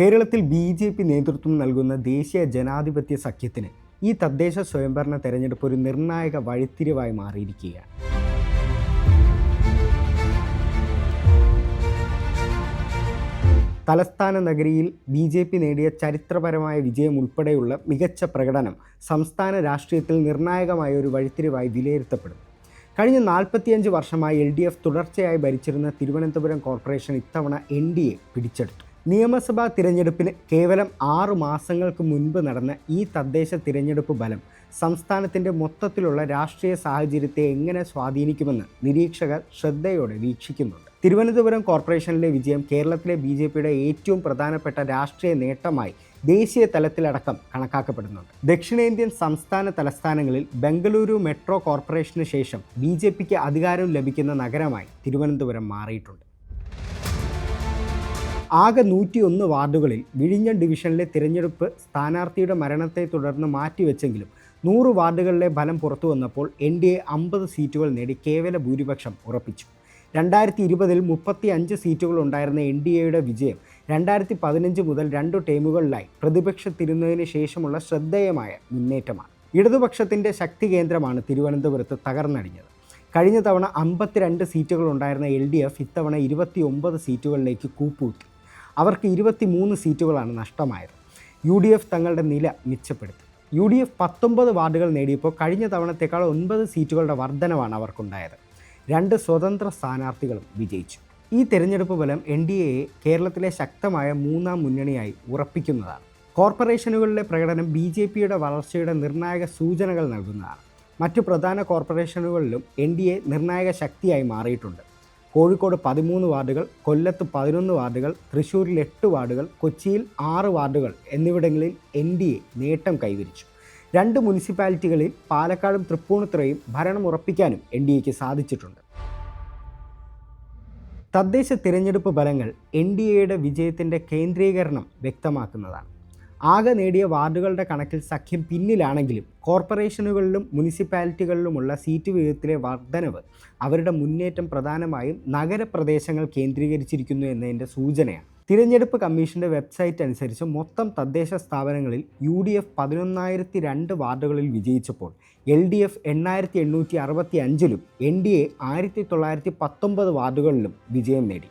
കേരളത്തിൽ B J P നേതൃത്വം നൽകുന്ന ദേശീയ ജനാധിപത്യ സഖ്യത്തിന് ഈ തദ്ദേശ സ്വയംഭരണ തെരഞ്ഞെടുപ്പ് ഒരു നിർണായക വഴിത്തിരിവായി മാറിയിരിക്കുകയാണ്. തലസ്ഥാന നഗരിയിൽ ബി ജെ പി നേടിയ ചരിത്രപരമായ വിജയം ഉൾപ്പെടെയുള്ള മികച്ച പ്രകടനം സംസ്ഥാന രാഷ്ട്രീയത്തിൽ നിർണായകമായ ഒരു വഴിത്തിരിവായി വിലയിരുത്തപ്പെടും കഴിഞ്ഞ നാൽപ്പത്തിയഞ്ച് വർഷമായി എൽ ഡി എഫ് തുടർച്ചയായി ഭരിച്ചിരുന്ന തിരുവനന്തപുരം കോർപ്പറേഷൻ ഇത്തവണ എൻ ഡി എ പിടിച്ചെടുത്തു. നിയമസഭാ തിരഞ്ഞെടുപ്പിന് കേവലം ആറു മാസങ്ങൾക്ക് മുൻപ് നടന്ന ഈ തദ്ദേശ തിരഞ്ഞെടുപ്പ് ഫലം സംസ്ഥാനത്തിന്റെ മൊത്തത്തിലുള്ള രാഷ്ട്രീയ സാഹചര്യത്തെ എങ്ങനെ സ്വാധീനിക്കുമെന്ന് നിരീക്ഷകർ ശ്രദ്ധയോടെ വീക്ഷിക്കുന്നുണ്ട്. തിരുവനന്തപുരം കോർപ്പറേഷനിലെ വിജയം കേരളത്തിലെ ബി ജെ പിയുടെ ഏറ്റവും പ്രധാനപ്പെട്ട രാഷ്ട്രീയ നേട്ടമായി ദേശീയ തലത്തിലടക്കം കണക്കാക്കപ്പെടുന്നുണ്ട്. ദക്ഷിണേന്ത്യൻ സംസ്ഥാന തലസ്ഥാനങ്ങളിൽ ബംഗളൂരു മെട്രോ കോർപ്പറേഷന് ശേഷം ബി അധികാരം ലഭിക്കുന്ന നഗരമായി തിരുവനന്തപുരം മാറിയിട്ടുണ്ട്. ആകെ നൂറ്റിയൊന്ന് വാർഡുകളിൽ വിഴിഞ്ഞം ഡിവിഷനിലെ തിരഞ്ഞെടുപ്പ് സ്ഥാനാർത്ഥിയുടെ മരണത്തെ തുടർന്ന് മാറ്റിവെച്ചെങ്കിലും നൂറ് വാർഡുകളിലെ ഫലം പുറത്തു വന്നപ്പോൾ എൻ ഡി എ അമ്പത് സീറ്റുകൾ നേടി കേവല ഭൂരിപക്ഷം ഉറപ്പിച്ചു. രണ്ടായിരത്തി ഇരുപതിൽ മുപ്പത്തി അഞ്ച് സീറ്റുകൾ ഉണ്ടായിരുന്ന എൻ ഡി എയുടെ വിജയം രണ്ടായിരത്തി പതിനഞ്ച് മുതൽ രണ്ട് ടേമുകളിലായി പ്രതിപക്ഷത്തിരുന്നതിന് ശേഷമുള്ള ശ്രദ്ധേയമായ മുന്നേറ്റമാണ്. ഇടതുപക്ഷത്തിന്റെ ശക്തി കേന്ദ്രമാണ് തിരുവനന്തപുരത്ത് തകർന്നടിഞ്ഞത്. കഴിഞ്ഞ തവണ അമ്പത്തിരണ്ട് സീറ്റുകൾ ഉണ്ടായിരുന്ന എൽ ഡി എഫ് ഇത്തവണ ഇരുപത്തി ഒമ്പത് സീറ്റുകളിലേക്ക് കൂപ്പുകുത്തി. അവർക്ക് ഇരുപത്തി മൂന്ന് സീറ്റുകളാണ് നഷ്ടമായത്. യു ഡി എഫ് തങ്ങളുടെ നില മെച്ചപ്പെടുത്തി യു ഡി എഫ് പത്തൊമ്പത് വാർഡുകൾ നേടിയപ്പോൾ കഴിഞ്ഞ തവണത്തേക്കാൾ ഒൻപത് സീറ്റുകളുടെ വർധനവാണ് അവർക്കുണ്ടായത്. രണ്ട് സ്വതന്ത്ര സ്ഥാനാർത്ഥികളും വിജയിച്ചു. ഈ തെരഞ്ഞെടുപ്പ് ഫലം എൻ ഡി എയെ കേരളത്തിലെ ശക്തമായ മൂന്നാം മുന്നണിയായി ഉറപ്പിക്കുന്നതാണ്. കോർപ്പറേഷനുകളിലെ പ്രകടനം ബി ജെ പിയുടെ വളർച്ചയുടെ നിർണായക സൂചനകൾ നൽകുന്നതാണ്. മറ്റു പ്രധാന കോർപ്പറേഷനുകളിലും എൻ ഡി എ നിർണായക ശക്തിയായി മാറിയിട്ടുണ്ട്. കോഴിക്കോട് പതിമൂന്ന് വാർഡുകൾ കൊല്ലത്ത് പതിനൊന്ന് വാർഡുകൾ തൃശ്ശൂരിൽ എട്ട് വാർഡുകൾ കൊച്ചിയിൽ ആറ് വാർഡുകൾ എന്നിവിടങ്ങളിൽ എൻ ഡി എ നേട്ടം കൈവരിച്ചു. രണ്ട് മുനിസിപ്പാലിറ്റികളിൽ പാലക്കാടും തൃപ്പൂണിത്തുറയും ഭരണം ഉറപ്പിക്കാനും എൻ ഡി എക്ക് സാധിച്ചിട്ടുണ്ട്. തദ്ദേശ തിരഞ്ഞെടുപ്പ് ഫലങ്ങൾ എൻ ഡി എയുടെ വിജയത്തിന്റെ കേന്ദ്രീകരണം വ്യക്തമാക്കുന്നതാണ്. ആകെ നേടിയ വാർഡുകളുടെ കണക്കിൽ സഖ്യം പിന്നിലാണെങ്കിലും കോർപ്പറേഷനുകളിലും മുനിസിപ്പാലിറ്റികളിലുമുള്ള സീറ്റ് വിഹിതത്തിലെ വർധനവ് അവരുടെ മുന്നേറ്റം പ്രധാനമായും നഗരപ്രദേശങ്ങൾ കേന്ദ്രീകരിച്ചിരിക്കുന്നു എന്നതിന്റെ സൂചനയാണ്. തിരഞ്ഞെടുപ്പ് കമ്മീഷന്റെ വെബ്സൈറ്റ് അനുസരിച്ച് മൊത്തം തദ്ദേശ സ്ഥാപനങ്ങളിൽ യു ഡി എഫ് പതിനൊന്നായിരത്തി രണ്ട് വാർഡുകളിൽ വിജയിച്ചപ്പോൾ എൽ ഡി എഫ് എണ്ണായിരത്തി എണ്ണൂറ്റി അറുപത്തി അഞ്ചിലും എൻ ഡി എ ആയിരത്തി തൊള്ളായിരത്തി പത്തൊമ്പത് വാർഡുകളിലും വിജയം നേടി.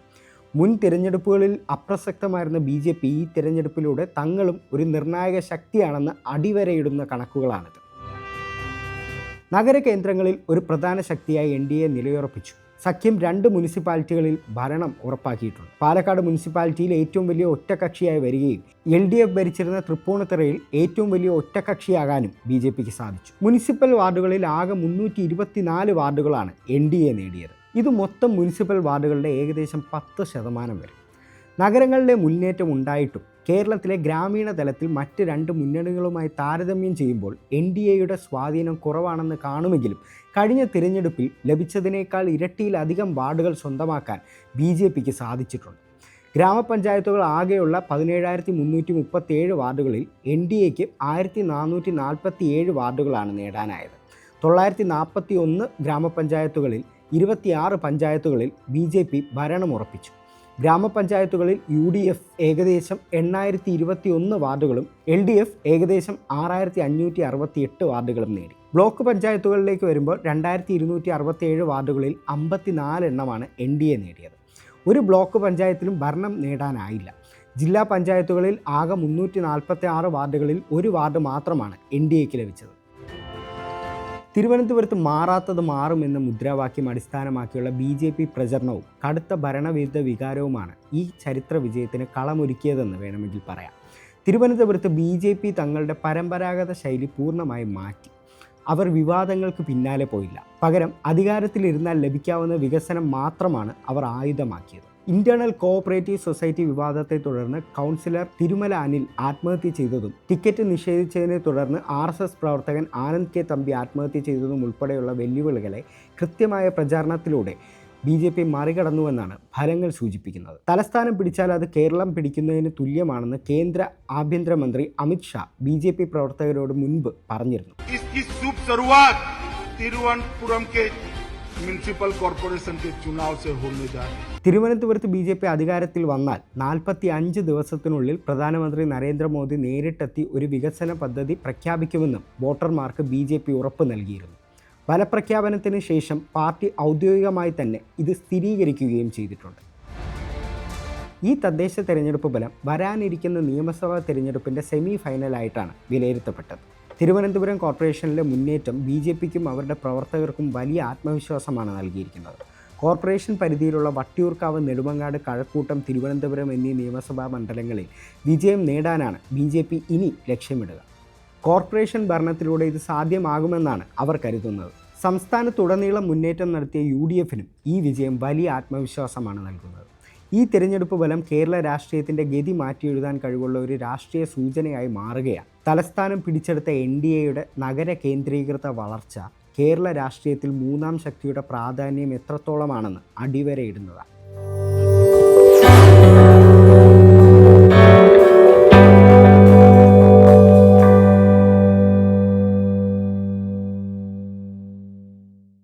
മുൻ തിരഞ്ഞെടുപ്പുകളിൽ അപ്രസക്തമായിരുന്ന ബി ജെ പി ഈ തിരഞ്ഞെടുപ്പിലൂടെ തങ്ങളും ഒരു നിർണായക ശക്തിയാണെന്ന് അടിവരയിടുന്ന കണക്കുകളാണിത്. നഗര കേന്ദ്രങ്ങളിൽ ഒരു പ്രധാന ശക്തിയായി എൻ ഡി എ നിലയുറപ്പിച്ചു. സഖ്യം രണ്ട് മുനിസിപ്പാലിറ്റികളിൽ ഭരണം ഉറപ്പാക്കിയിട്ടുണ്ട്. പാലക്കാട് മുനിസിപ്പാലിറ്റിയിൽ ഏറ്റവും വലിയ ഒറ്റകക്ഷിയായി വരികയും എൽ ഡി എഫ് ഭരിച്ചിരുന്ന തൃപ്പൂണിത്തറയിൽ ഏറ്റവും വലിയ ഒറ്റകക്ഷിയാകാനും ബി ജെ പിക്ക് സാധിച്ചു. മുനിസിപ്പൽ വാർഡുകളിൽ ആകെ മുന്നൂറ്റി ഇരുപത്തിനാല് വാർഡുകളാണ് എൻ ഡി എ നേടിയത്. ഇത് മൊത്തം മുനിസിപ്പൽ വാർഡുകളുടെ ഏകദേശം പത്ത് ശതമാനം വരും. നഗരങ്ങളിലെ മുന്നേറ്റം ഉണ്ടായിട്ടും കേരളത്തിലെ ഗ്രാമീണ തലത്തിൽ മറ്റ് രണ്ട് മുന്നണികളുമായി താരതമ്യം ചെയ്യുമ്പോൾ എൻ ഡി എയുടെ സ്വാധീനം കുറവാണെന്ന് കാണുമെങ്കിലും കഴിഞ്ഞ തിരഞ്ഞെടുപ്പിൽ ലഭിച്ചതിനേക്കാൾ ഇരട്ടിയിലധികം വാർഡുകൾ സ്വന്തമാക്കാൻ ബി ജെ പിക്ക് സാധിച്ചിട്ടുണ്ട്. ഗ്രാമപഞ്ചായത്തുകൾ ആകെയുള്ള പതിനേഴായിരത്തി മുന്നൂറ്റി മുപ്പത്തി ഏഴ് വാർഡുകളിൽ എൻ ഡി എക്ക് ആയിരത്തി നാനൂറ്റി നാൽപ്പത്തി ഏഴ് വാർഡുകളാണ് നേടാനായത്. തൊള്ളായിരത്തി നാൽപ്പത്തി ഒന്ന് ഗ്രാമപഞ്ചായത്തുകളിൽ ഇരുപത്തിയാറ് പഞ്ചായത്തുകളിൽ ബി ജെ പി ഭരണമുറപ്പിച്ചു. ഗ്രാമപഞ്ചായത്തുകളിൽ യു ഡി എഫ് ഏകദേശം എണ്ണായിരത്തി ഇരുപത്തി ഒന്ന് വാർഡുകളും എൽ ഡി എഫ് ഏകദേശം ആറായിരത്തി അഞ്ഞൂറ്റി അറുപത്തി എട്ട് വാർഡുകളും നേടി. ബ്ലോക്ക് പഞ്ചായത്തുകളിലേക്ക് വരുമ്പോൾ രണ്ടായിരത്തി ഇരുന്നൂറ്റി അറുപത്തി ഏഴ് വാർഡുകളിൽ അമ്പത്തിനാല് എണ്ണമാണ് എൻ ഡി എ നേടിയത്. ഒരു ബ്ലോക്ക് പഞ്ചായത്തിലും ഭരണം നേടാനായില്ല. ജില്ലാ പഞ്ചായത്തുകളിൽ ആകെ മുന്നൂറ്റി നാൽപ്പത്തി ആറ് വാർഡുകളിൽ ഒരു വാർഡ് മാത്രമാണ് എൻ ഡി എക്ക് ലഭിച്ചത്. തിരുവനന്തപുരത്ത് മാറാത്തത് മാറുമെന്ന മുദ്രാവാക്യം അടിസ്ഥാനമാക്കിയുള്ള ബി ജെ പി പ്രചരണവും കടുത്ത ഭരണവിരുദ്ധ വികാരവുമാണ് ഈ ചരിത്ര വിജയത്തിന് കളമൊരുക്കിയതെന്ന് വേണമെങ്കിൽ പറയാം. തിരുവനന്തപുരത്ത് ബി ജെ പി തങ്ങളുടെ പരമ്പരാഗത ശൈലി പൂർണമായി മാറ്റി. അവർ വിവാദങ്ങൾക്ക് പിന്നാലെ പോയില്ല. പകരം അധികാരത്തിലിരുന്നാൽ ലഭിക്കാവുന്ന വികസനം മാത്രമാണ് അവർ ആയുധമാക്കിയത്. ഇന്റേണൽ കോഓപ്പറേറ്റീവ് സൊസൈറ്റി വിവാദത്തെ തുടർന്ന് കൗൺസിലർ തിരുമല അനിൽ ആത്മഹത്യ ചെയ്തതും ടിക്കറ്റ് നിഷേധിച്ചതിനെ തുടർന്ന് ആർ പ്രവർത്തകൻ ആനന്ദ് കെ തമ്പി ആത്മഹത്യ ചെയ്തതും ഉൾപ്പെടെയുള്ള വെല്ലുവിളികളെ കൃത്യമായ പ്രചാരണത്തിലൂടെ ബി ജെ പി മറികടന്നുവെന്നാണ് ഫലങ്ങൾ സൂചിപ്പിക്കുന്നത്. തലസ്ഥാനം പിടിച്ചാൽ അത് കേരളം പിടിക്കുന്നതിന് തുല്യമാണെന്ന് കേന്ദ്ര ആഭ്യന്തരമന്ത്രി Amit Shah B J P പ്രവർത്തകരോട് മുൻപ് പറഞ്ഞിരുന്നു. മുനിസിപ്പൽ കോർപ്പറേഷന്റെ ചുനാവ് തിരുവനന്തപുരത്ത് ബി ജെ പി അധികാരത്തിൽ വന്നാൽ നാൽപ്പത്തി അഞ്ച് ദിവസത്തിനുള്ളിൽ പ്രധാനമന്ത്രി നരേന്ദ്രമോദി നേരിട്ടെത്തി ഒരു വികസന പദ്ധതി പ്രഖ്യാപിക്കുമെന്നും വോട്ടർമാർക്ക് ബി ജെ പി ഉറപ്പ് നൽകിയിരുന്നു. ഫലപ്രഖ്യാപനത്തിന് ശേഷം പാർട്ടി ഔദ്യോഗികമായി തന്നെ ഇത് സ്ഥിരീകരിക്കുകയും ചെയ്തിട്ടുണ്ട്. ഈ തദ്ദേശ തെരഞ്ഞെടുപ്പ് ഫലം വരാനിരിക്കുന്ന നിയമസഭാ തെരഞ്ഞെടുപ്പിന്റെ സെമി ഫൈനലായിട്ടാണ് വിലയിരുത്തപ്പെട്ടത്. തിരുവനന്തപുരം കോർപ്പറേഷനിലെ മുന്നേറ്റം ബി ജെ പിക്കും അവരുടെ പ്രവർത്തകർക്കും വലിയ ആത്മവിശ്വാസമാണ് നൽകിയിരിക്കുന്നത്. കോർപ്പറേഷൻ പരിധിയിലുള്ള വട്ടിയൂർക്കാവ് നെടുമങ്ങാട് കഴക്കൂട്ടം തിരുവനന്തപുരം എന്നീ നിയമസഭാ മണ്ഡലങ്ങളിൽ വിജയം നേടാനാണ് ബി ജെ പി ഇനി ലക്ഷ്യമിടുക. കോർപ്പറേഷൻ ഭരണത്തിലൂടെ ഇത് സാധ്യമാകുമെന്നാണ് അവർ കരുതുന്നത്. സംസ്ഥാനത്തുടനീളം മുന്നേറ്റം നടത്തിയ യു ഡി എഫിനും ഈ വിജയം വലിയ ആത്മവിശ്വാസമാണ് നൽകുന്നത്. ഈ തിരഞ്ഞെടുപ്പ് ഫലം കേരള രാഷ്ട്രീയത്തിന്റെ ഗതി മാറ്റിയെഴുതാൻ കഴിവുള്ള ഒരു രാഷ്ട്രീയ സൂചനയായി മാറുകയാണ്. തലസ്ഥാനം പിടിച്ചെടുത്ത എൻ ഡി എയുടെ നഗര കേന്ദ്രീകൃത വളർച്ച കേരള രാഷ്ട്രീയത്തിൽ മൂന്നാം ശക്തിയുടെ പ്രാധാന്യം എത്രത്തോളമാണെന്ന് അടിവരയിടുന്നതാണ്.